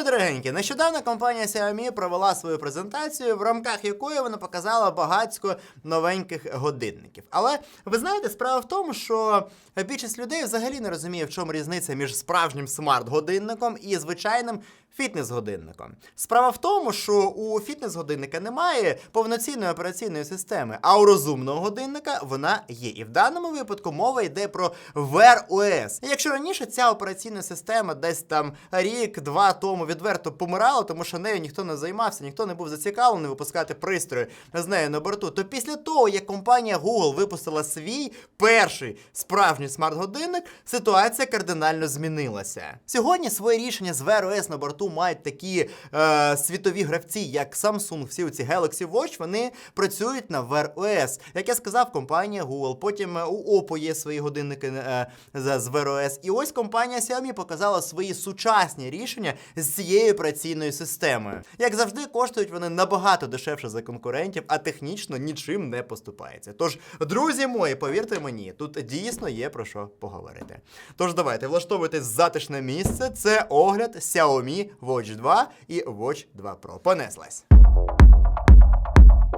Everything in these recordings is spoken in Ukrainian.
мої дорогенькі, нещодавно компанія Xiaomi провела свою презентацію, в рамках якої вона показала багатько новеньких годинників. Але ви знаєте, справа в тому, що більшість людей взагалі не розуміє, в чому різниця між справжнім смарт-годинником і звичайним фітнес-годинником. Справа в тому, що у фітнес-годинника немає повноцінної операційної системи, а у розумного годинника вона є. І в даному випадку мова йде про Wear OS. Якщо раніше ця операційна система десь там рік-два тому відверто помирала, тому що нею ніхто не займався, ніхто не був зацікавлений випускати пристрої з нею на борту, то після того, як компанія Google випустила свій перший справжній смарт-годинник, ситуація кардинально змінилася. Сьогодні своє рішення з Wear OS на борту мають такі е, світові гравці, як Samsung, всі ці Galaxy Watch, вони працюють на Wear OS. Як я сказав, компанія Google, потім е, у Oppo є свої годинники е, з Wear OS. І ось компанія Xiaomi показала свої сучасні рішення з цією операційною системою. Як завжди, коштують вони набагато дешевше за конкурентів, а технічно нічим не поступається. Тож, друзі мої, повірте мені, тут дійсно є про що поговорити. Тож давайте влаштовуйтесь затишне місце. Це огляд Xiaomi Watch 2 і Watch 2 Pro. Понеслась.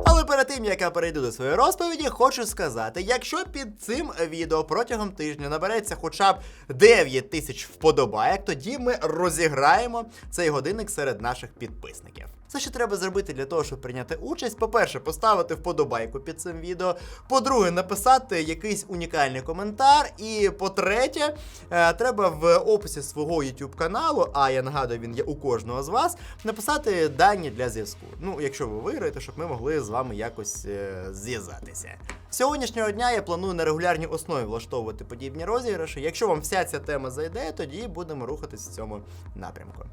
Але перед тим як я перейду до своєї розповіді, хочу сказати: якщо під цим відео протягом тижня набереться хоча б 9 тисяч вподобайок, тоді ми розіграємо цей годинник серед наших підписників. Це що треба зробити для того, щоб прийняти участь. По-перше, поставити вподобайку під цим відео. По-друге, написати якийсь унікальний коментар. І по-третє, е, треба в описі свого YouTube каналу, а я нагадую, він є у кожного з вас, написати дані для зв'язку. Ну, якщо ви виграєте, щоб ми могли з вами якось е, зв'язатися. Сьогоднішнього дня я планую на регулярній основі влаштовувати подібні розіграші. Якщо вам вся ця тема зайде, тоді будемо рухатись в цьому напрямку.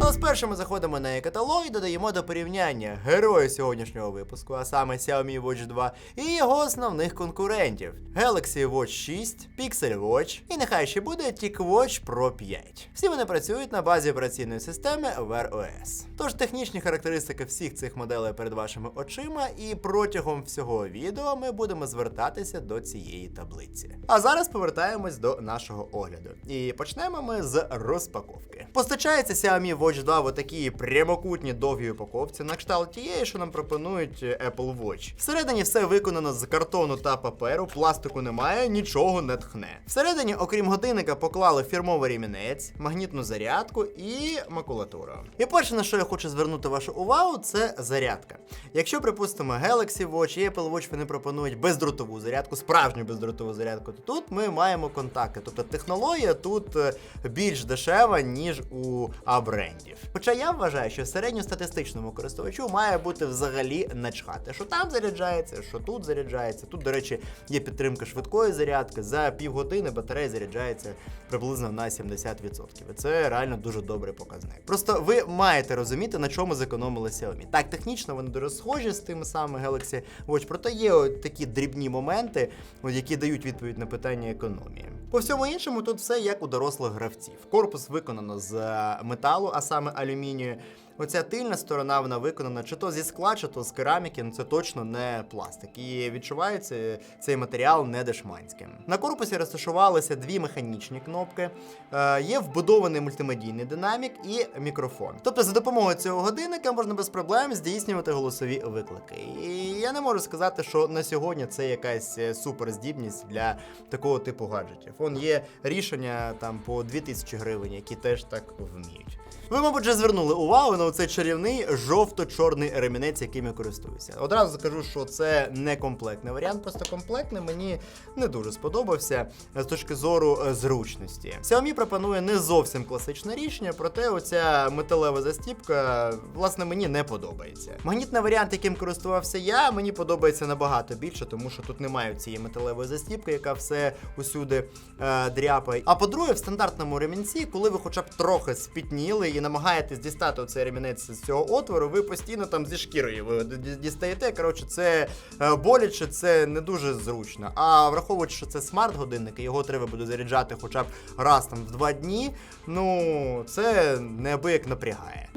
Але спершу ми заходимо на каталог і додаємо до порівняння героя сьогоднішнього випуску, а саме Xiaomi Watch 2, і його основних конкурентів: Galaxy Watch 6, Pixel Watch і нехай ще буде TicWatch Pro 5. Всі вони працюють на базі операційної системи Wear OS. Тож технічні характеристики всіх цих моделей перед вашими очима, і протягом всього відео ми будемо звертатися до цієї таблиці. А зараз повертаємось до нашого огляду. І почнемо ми з розпаковки. Постачається Xiaomi Watch 2 в такій прямокутній довгій упаковці, на кшталт тієї, що нам пропонують е, Apple Watch. Всередині все виконано з картону та паперу, пластику немає, нічого не тхне. Всередині, окрім годинника, поклали фірмовий ремінець, магнітну зарядку і макулатуру. І перше, на що я хочу звернути вашу увагу, це зарядка. Якщо, припустимо, Galaxy Watch і Apple Watch вони пропонують бездротову зарядку, справжню бездротову зарядку, то тут ми маємо контакти. Тобто технологія тут е, більш дешева, ніж у а брендів. Хоча я вважаю, що середньостатистичному користувачу має бути взагалі начхати, що там заряджається, що тут заряджається. Тут, до речі, є підтримка швидкої зарядки. За півгодини батарея заряджається приблизно на 70%. І це реально дуже добрий показник. Просто ви маєте розуміти, на чому зекономили Xiaomi. Так, технічно вони дуже схожі з тими самими Galaxy Watch, проте є от такі дрібні моменти, які дають відповідь на питання економії. По всьому іншому, тут все як у дорослих гравців. Корпус виконано з е, металу, а саме алюмінію. Оця тильна сторона вона виконана чи то зі скла, чи то з кераміки, ну це точно не пластик. І відчувається цей матеріал не дешманським. На корпусі розташувалися дві механічні кнопки, е, є вбудований мультимедійний динамік і мікрофон. Тобто, за допомогою цього годинника можна без проблем здійснювати голосові виклики. І я не можу сказати, що на сьогодні це якась е, суперздібність для такого типу гаджетів. Он є рішення там по 2000 гривень, які теж так вміють. Ви, мабуть, вже звернули увагу на цей чарівний жовто-чорний ремінець, яким я користуюся. Одразу скажу, що це не комплектний варіант, просто комплектний мені не дуже сподобався з точки зору е, зручності. Xiaomi пропонує не зовсім класичне рішення, проте оця металева застіпка, власне, мені не подобається. Магнітний варіант, яким користувався я, мені подобається набагато більше, тому що тут немає цієї металевої застіпки, яка все усюди е, дряпає. А по-друге, в стандартному ремінці, коли ви хоча б трохи спітніли і намагаєтесь дістати оцей ремінець з цього отвору, ви постійно там зі шкірою дістаєте. Коротше, це е, боляче, це не дуже зручно. А враховуючи, що це смарт-годинник, і його треба буде заряджати хоча б раз там в два дні. Ну це неабияк напрягає.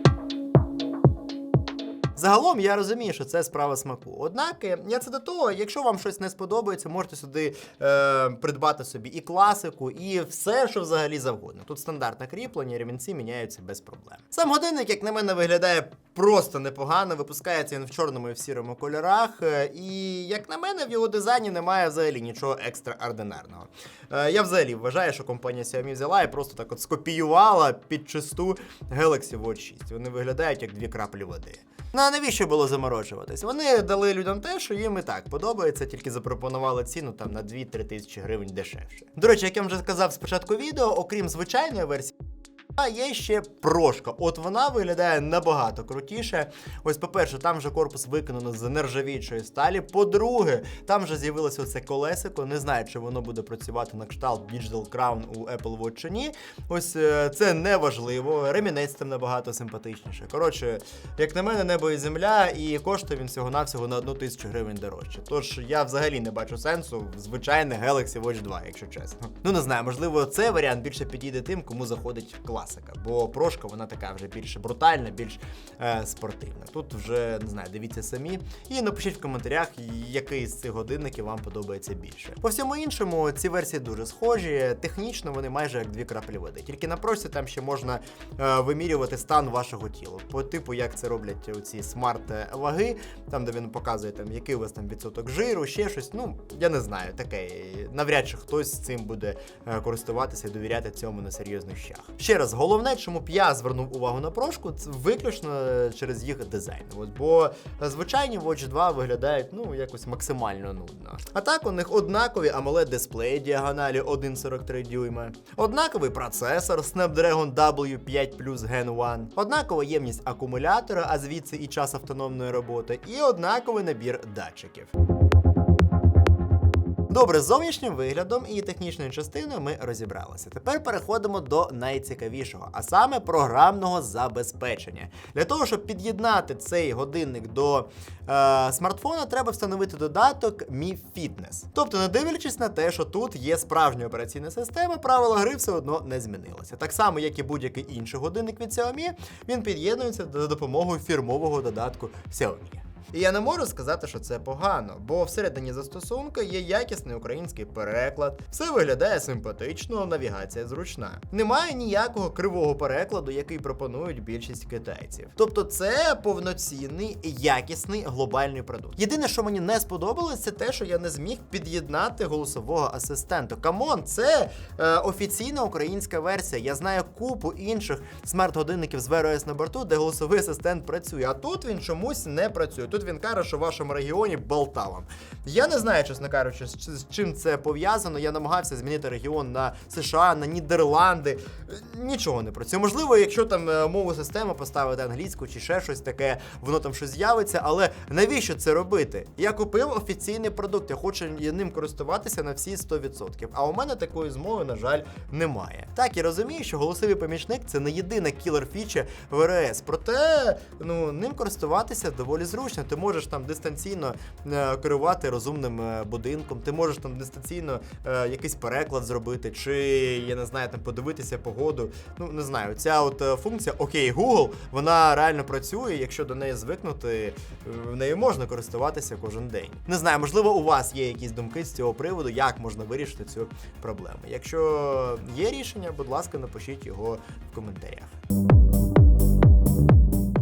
Загалом я розумію, що це справа смаку. Однак е, я це до того, якщо вам щось не сподобається, можете сюди е, придбати собі і класику, і все, що взагалі завгодно. Тут стандартне кріплення, ремінці міняються без проблем. Сам годинник, як на мене, виглядає просто непогано. Випускається він в чорному і в сірому кольорах. е, І як на мене, в його дизайні немає взагалі нічого екстраординарного. Е, Я взагалі вважаю, що компанія Xiaomi взяла і просто так от скопіювала під чисту Galaxy Watch 6. Вони виглядають як дві краплі води. Ну навіщо було заморочуватись? Вони дали людям те, що їм і так подобається, тільки запропонували ціну там на 2-3 тисячі гривень дешевше. До речі, як я вже сказав спочатку відео, окрім звичайної версії. А є ще прошка. От вона виглядає набагато крутіше. Ось, по-перше, там же корпус виконано з нержавіючої сталі. По-друге, там вже з'явилося оце колесико. Не знаю, чи воно буде працювати на кшталт Digital Crown у Apple Watch чи ні. Ось е, це не важливо. Ремінець там набагато симпатичніше. Коротше, як на мене, небо і земля, і коштує він всього-навсього на одну тисячу гривень дорожче. Тож я взагалі не бачу сенсу в звичайне Galaxy Watch 2, якщо чесно. Ну не знаю, можливо, цей варіант більше підійде тим, кому заходить класика. Бо прошка вона така вже більш брутальна, більш е, спортивна. Тут вже не знаю, дивіться самі. І напишіть в коментарях, який з цих годинників вам подобається більше. По всьому іншому, ці версії дуже схожі. Технічно вони майже як дві краплі води. Тільки на прошці там ще можна е, вимірювати стан вашого тіла. По типу, як це роблять ці смарт-ваги, там де він показує, там, який у вас там відсоток жиру, ще щось. Ну, я не знаю, таке. Навряд чи хтось цим буде е, користуватися і довіряти цьому на серйозних щах. Ще раз, головне, чому б я звернув увагу на прошку, це виключно через їх дизайн. От, бо звичайні Watch 2 виглядають ну якось максимально нудно. А так у них однакові amoled дисплеї діагоналі 1,43 дюйма, однаковий процесор Snapdragon W5 Plus Gen 1, однакова ємність акумулятора, а звідси і час автономної роботи, і однаковий набір датчиків. Добре, з зовнішнім виглядом і технічною частиною ми розібралися. Тепер переходимо до найцікавішого, а саме програмного забезпечення. Для того, щоб під'єднати цей годинник до е, смартфона, треба встановити додаток Mi Fitness. Тобто, не дивлячись на те, що тут є справжня операційна система, правила гри все одно не змінилися. Так само, як і будь-який інший годинник від Xiaomi, він під'єднується за допомогою фірмового додатку Xiaomi. І я не можу сказати, що це погано, бо всередині застосунку є якісний український переклад, все виглядає симпатично, навігація зручна. Немає ніякого кривого перекладу, який пропонують більшість китайців. Тобто це повноцінний, якісний глобальний продукт. Єдине, що мені не сподобалось, це те, що я не зміг під'єднати голосового асистента. Камон, це е, офіційна українська версія. Я знаю купу інших смарт-годинників з Wear OS на борту, де голосовий асистент працює. А тут він чомусь не працює. Тут він каже, що в вашому регіоні Болтава. Я не знаю, чесно кажучи, з, чим це пов'язано. Я намагався змінити регіон на США, на Нідерланди. Нічого не працює. Можливо, якщо там е, мову системи поставити англійську чи ще щось таке, воно там щось з'явиться. Але навіщо це робити? Я купив офіційний продукт, я хочу ним користуватися на всі 100%. А у мене такої змови, на жаль, немає. Так, і розумію, що голосовий помічник це не єдина кілер-фіча в РС. Проте ну, ним користуватися доволі зручно. Ти можеш там дистанційно е, керувати розумним е, будинком, ти можеш там дистанційно е, якийсь переклад зробити, чи я не знаю, там подивитися погоду. Ну не знаю, ця от функція Окей, Google, вона реально працює. Якщо до неї звикнути, в нею можна користуватися кожен день. Не знаю, можливо, у вас є якісь думки з цього приводу, як можна вирішити цю проблему. Якщо є рішення, будь ласка, напишіть його в коментарях.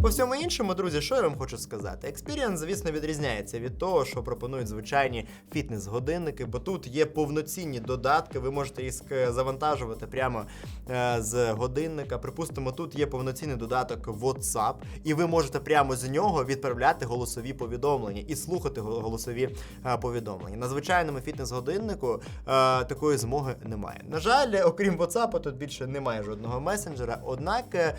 По всьому іншому, друзі, що я вам хочу сказати? Experience, звісно, відрізняється від того, що пропонують звичайні фітнес-годинники, бо тут є повноцінні додатки, ви можете їх завантажувати прямо е, з годинника. Припустимо, тут є повноцінний додаток WhatsApp, і ви можете прямо з нього відправляти голосові повідомлення і слухати голосові е, повідомлення. На звичайному фітнес-годиннику е, такої змоги немає. На жаль, окрім WhatsApp, тут більше немає жодного месенджера. Однак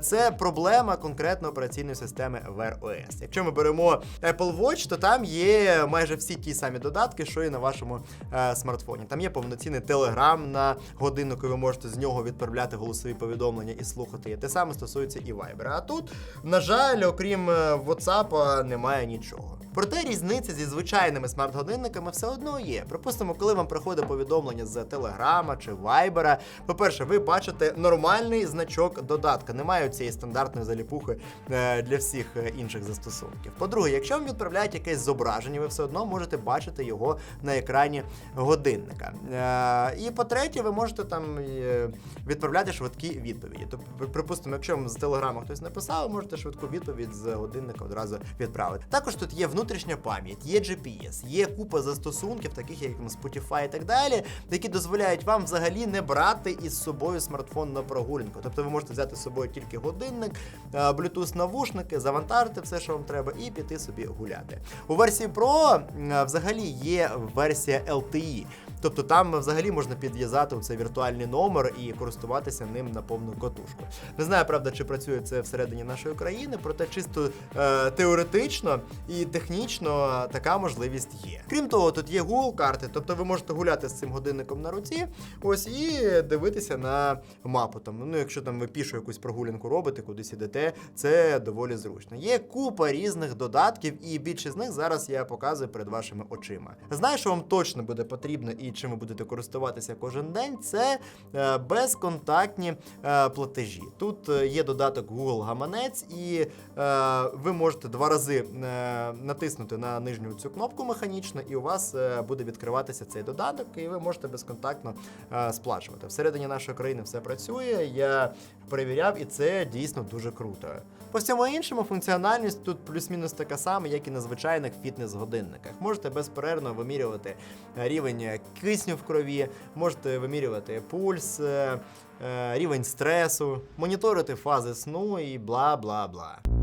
це проблема конкретно операційної системи Wear OS. Якщо ми беремо Apple Watch, то там є майже всі ті самі додатки, що і на вашому е, смартфоні. Там є повноцінний Telegram на годиннику, ви можете з нього відправляти голосові повідомлення і слухати. Те саме стосується і Viber. А тут, на жаль, окрім е, WhatsApp, немає нічого. Проте різниця зі звичайними смарт-годинниками все одно є. Припустимо, коли вам приходить повідомлення з Телеграма чи Вайбера, по-перше, ви бачите нормальний значок додатка. Немає цієї стандартної заліпухи е, для всіх е, інших застосунків. По-друге, якщо вам відправляють якесь зображення, ви все одно можете бачити його на екрані годинника. Е, І по-третє, ви можете там відправляти швидкі відповіді. Тобто, припустимо, якщо вам з телеграму хтось написав, ви можете швидку відповідь з годинника одразу відправити. Також тут є внутрішня пам'ять, є GPS, є купа застосунків, таких як Spotify і так далі, які дозволяють вам взагалі не брати із собою смартфон на прогулянку. Тобто ви можете взяти з собою тільки годинник, е, Bluetooth навушники, завантажити все, що вам треба, і піти собі гуляти. У версії Pro е, взагалі є версія LTE. Тобто там взагалі можна підв'язати цей віртуальний номер і користуватися ним на повну катушку. Не знаю, правда, чи працює це всередині нашої країни, проте чисто е, теоретично і технічно така можливість є. Крім того, тут є Google карти, тобто ви можете гуляти з цим годинником на руці, ось і дивитися на мапу. Там, ну, якщо там ви пішу якусь прогулянку робите, кудись ідете, це доволі зручно. Є купа різних додатків, і більшість з них зараз я показую перед вашими очима. Знаю, що вам точно буде потрібно і чим ви будете користуватися кожен день, це е, безконтактні е, платежі. Тут е, є додаток Google Гаманець, і ви можете два рази натиснути на нижню цю кнопку механічно, і у вас буде відкриватися цей додаток, і ви можете безконтактно сплачувати. Всередині нашої країни все працює. Я перевіряв, і це дійсно дуже круто. По всьому іншому, функціональність тут плюс-мінус така сама, як і на звичайних фітнес-годинниках. Можете безперервно вимірювати рівень кисню в крові, можете вимірювати пульс, е, е, рівень стресу, моніторити фази сну і бла бла бла.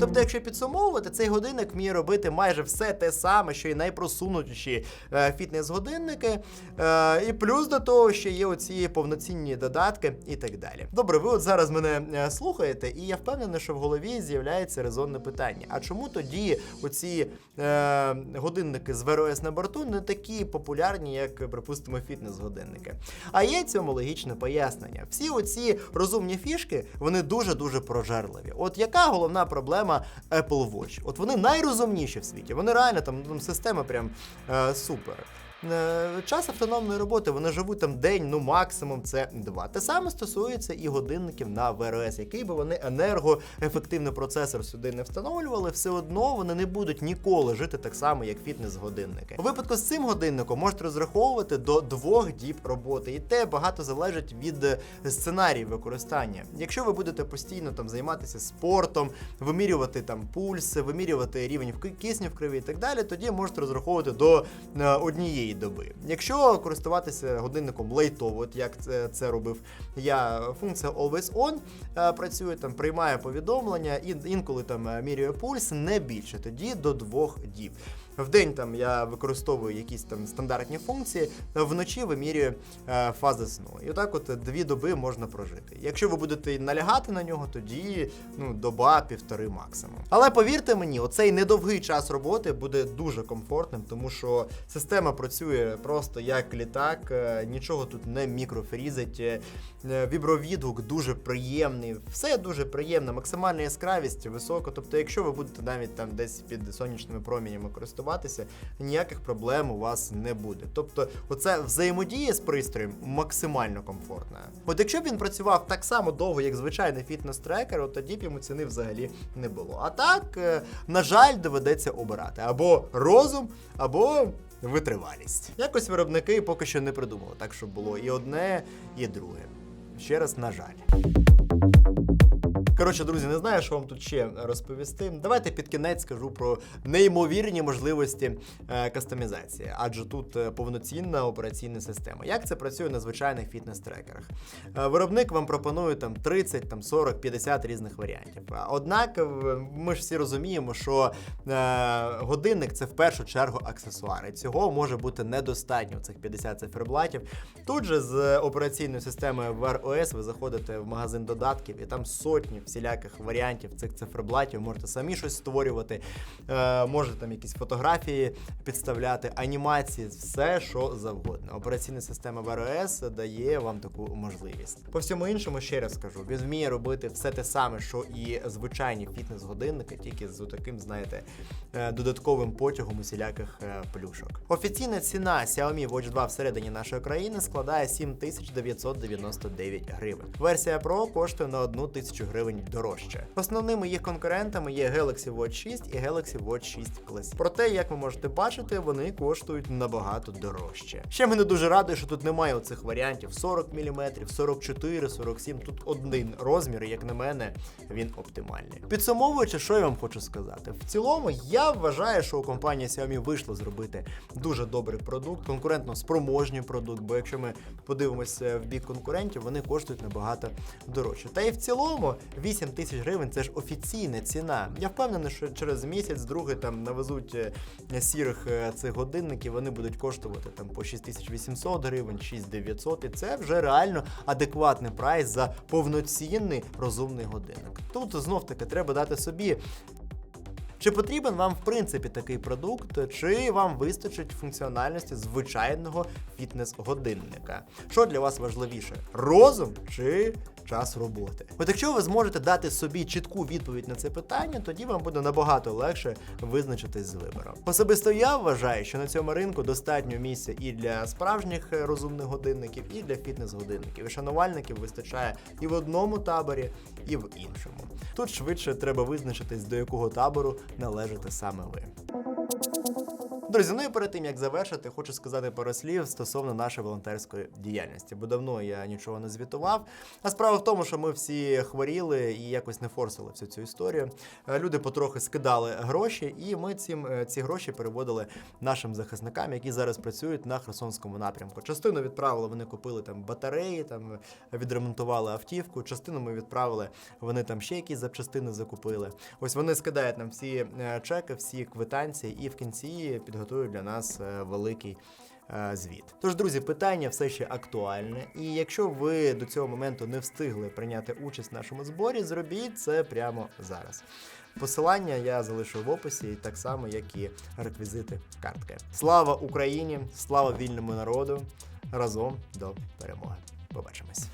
Тобто, якщо підсумовувати, цей годинник вміє робити майже все те саме, що й найпросунутіші е, фітнес-годинники. Е, і плюс до того, що є оці повноцінні додатки і так далі. Добре, ви от зараз мене е, слухаєте, і я впевнений, що в голові з'являється резонне питання. А чому тоді оці е, годинники з ВРОС на борту не такі популярні, як, припустимо, фітнес-годинники? А є цьому логічне пояснення. Всі оці розумні фішки, вони дуже-дуже прожерливі. От яка головна проблема Apple Watch? От вони найрозумніші в світі. Вони реально там, там система прям е, супер. Е, Час автономної роботи вони живуть там день, ну максимум це два. Те саме стосується і годинників на ВРС, який би вони енергоефективний процесор сюди не встановлювали, все одно вони не будуть ніколи жити так само, як фітнес-годинники. У випадку з цим годинником можете розраховувати до двох діб роботи, і те багато залежить від е, сценаріїв використання. Якщо ви будете постійно там займатися спортом, вимірювати там пульс, вимірювати рівень в ки- кисню в крові і так далі, тоді можете розраховувати до е, однієї доби. Якщо користуватися годинником лейтово, от як це, це робив я, функція Always On е, працює, там приймає повідомлення, і інколи там е, міряє пульс, не більше, тоді до двох діб. В день там я використовую якісь там стандартні функції, вночі вимірюю е, фази сну. І отак, от дві доби можна прожити. Якщо ви будете налягати на нього, тоді ну доба півтори максимум. Але повірте мені, оцей недовгий час роботи буде дуже комфортним, тому що система працює просто як літак, е, нічого тут не мікрофрізить. е, е, Вібровідгук дуже приємний, все дуже приємно, максимальна яскравість висока. Тобто, якщо ви будете навіть там десь під сонячними промінями користуватися, ніяких проблем у вас не буде. Тобто, оце взаємодія з пристроєм максимально комфортна. От якщо б він працював так само довго, як звичайний фітнес-трекер, тоді б йому ціни взагалі не було. А так, е, на жаль, доведеться обирати або розум, або витривалість. Якось виробники поки що не придумали, так щоб було і одне, і друге. Ще раз, на жаль. Коротше, друзі, не знаю, що вам тут ще розповісти. Давайте під кінець скажу про неймовірні можливості е, кастомізації, адже тут е, повноцінна операційна система. Як це працює на звичайних фітнес-трекерах? Е, виробник вам пропонує там 30, там 40, 50 різних варіантів. Однак ми ж всі розуміємо, що годинник це в першу чергу аксесуари. Цього може бути недостатньо цих 50 циферблатів. Тут же з операційною системою Wear OS ви заходите в магазин додатків і там сотні всіляких варіантів цих циферблатів. Можете самі щось створювати, е, можете там якісь фотографії підставляти, анімації, все що завгодно. Операційна система Wear дає вам таку можливість. По всьому іншому ще раз скажу, він вміє робити все те саме, що і звичайні фітнес-годинники, тільки з таким, знаєте, е, додатковим потягом усіляких е, плюшок. Офіційна ціна Xiaomi Watch 2 всередині нашої країни складає 7999 гривень. Версія Pro коштує на 1 тисячу гривень гривень дорожче. Основними їх конкурентами є Galaxy Watch 6 і Galaxy Watch 6 Classic. Проте, як ви можете бачити, вони коштують набагато дорожче. Ще мене дуже радує, що тут немає оцих варіантів 40 мм, 44, 47. Тут один розмір, і, як на мене, він оптимальний. Підсумовуючи, що я вам хочу сказати. В цілому, я вважаю, що у компанії Xiaomi вийшло зробити дуже добрий продукт, конкурентно спроможний продукт. Бо якщо ми подивимося в бік конкурентів, вони коштують набагато дорожче. Та і в цілому 8 тисяч гривень це ж офіційна ціна. Я впевнений, що через місяць, другий там навезуть е, сірих е, цих годинників, вони будуть коштувати там по 6800 гривень, 6900, і це вже реально адекватний прайс за повноцінний розумний годинник. Тут знов таки треба дати собі. Чи потрібен вам в принципі такий продукт, чи вам вистачить функціональності звичайного фітнес-годинника? Що для вас важливіше? Розум чи час роботи? От якщо ви зможете дати собі чітку відповідь на це питання, тоді вам буде набагато легше визначитись з вибором. Особисто я вважаю, що на цьому ринку достатньо місця і для справжніх розумних годинників, і для фітнес-годинників. І шанувальників вистачає і в одному таборі, і в іншому. Тут швидше треба визначитись, до якого табору належите саме ви. Друзі, ну і перед тим як завершити, хочу сказати пару слів стосовно нашої волонтерської діяльності, бо давно я нічого не звітував. А справа в тому, що ми всі хворіли і якось не форсили всю цю історію. Е, Люди потрохи скидали гроші, і ми цим е, ці гроші переводили нашим захисникам, які зараз працюють на Херсонському напрямку. Частину відправили, вони купили там батареї, там відремонтували автівку. Частину ми відправили, вони там ще якісь запчастини закупили. Ось вони скидають нам всі е, чеки, всі квитанції, і в кінці підготують для нас е, великий. е, Звіт. Тож, друзі, питання все ще актуальне. І якщо ви до цього моменту не встигли прийняти участь в нашому зборі, зробіть це прямо зараз. Посилання я залишу в описі, так само, як і реквізити картки. Слава Україні! Слава вільному народу! Разом до перемоги! Побачимось!